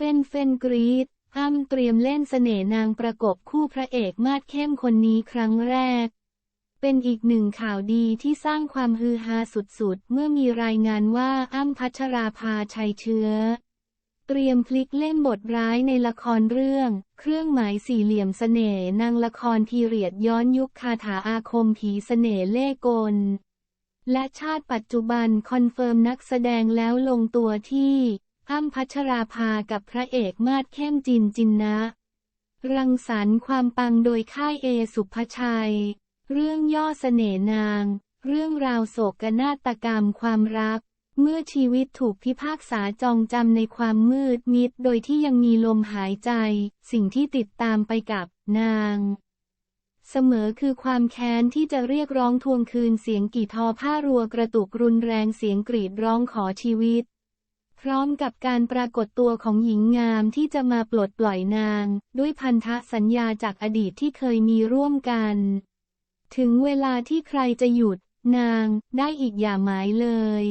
เฟ้นเฟ้นกรีดอ้ำเตรียมเล่นเสน่ห์นางประกบคู่พระเอกมาดเข้มคนนี้ครั้งแรก เป็นอีกหนึ่งข่าวดีที่สร้างความฮือฮาสุดๆ เมื่อมีรายงานว่าอ้ำพัชราภาชัยเชื้อ เตรียมพลิกเล่นบทร้ายในละครเรื่อง เครื่องหมายสี่เหลี่ยมเสน่ห์นางละครพีเรียดย้อนยุคคาถาอาคมผีเสน่ห์เล่กล และชาติปัจจุบันคอนเฟิร์มนักแสดงแล้วลงตัวที่ อ้ำพัชราภากับพระเอกมาดเข้มจินจินนะ รังสรรค์ความปังโดยค่ายเอสุภชัย เรื่องย่อเสน่นาง เรื่องราวโศกนาฏกรรมความรัก เมื่อชีวิตถูกพิพากษาจองจำในความมืดมิด โดยที่ยังมีลมหายใจ สิ่งที่ติดตามไปกับนาง เสมอคือความแค้นที่จะเรียกร้องทวงคืนเสียงกี่ทอผ้ารัวกระตุกรุนแรงเสียงกรีดร้องขอชีวิต พร้อมกับการปรากฏตัวของหญิงงามที่จะมาปลดปล่อยนาง ด้วยพันธสัญญาจากอดีตที่เคยมีร่วมกัน ถึงเวลาที่ใครจะหยุดนางได้อีกอย่าหมายเลย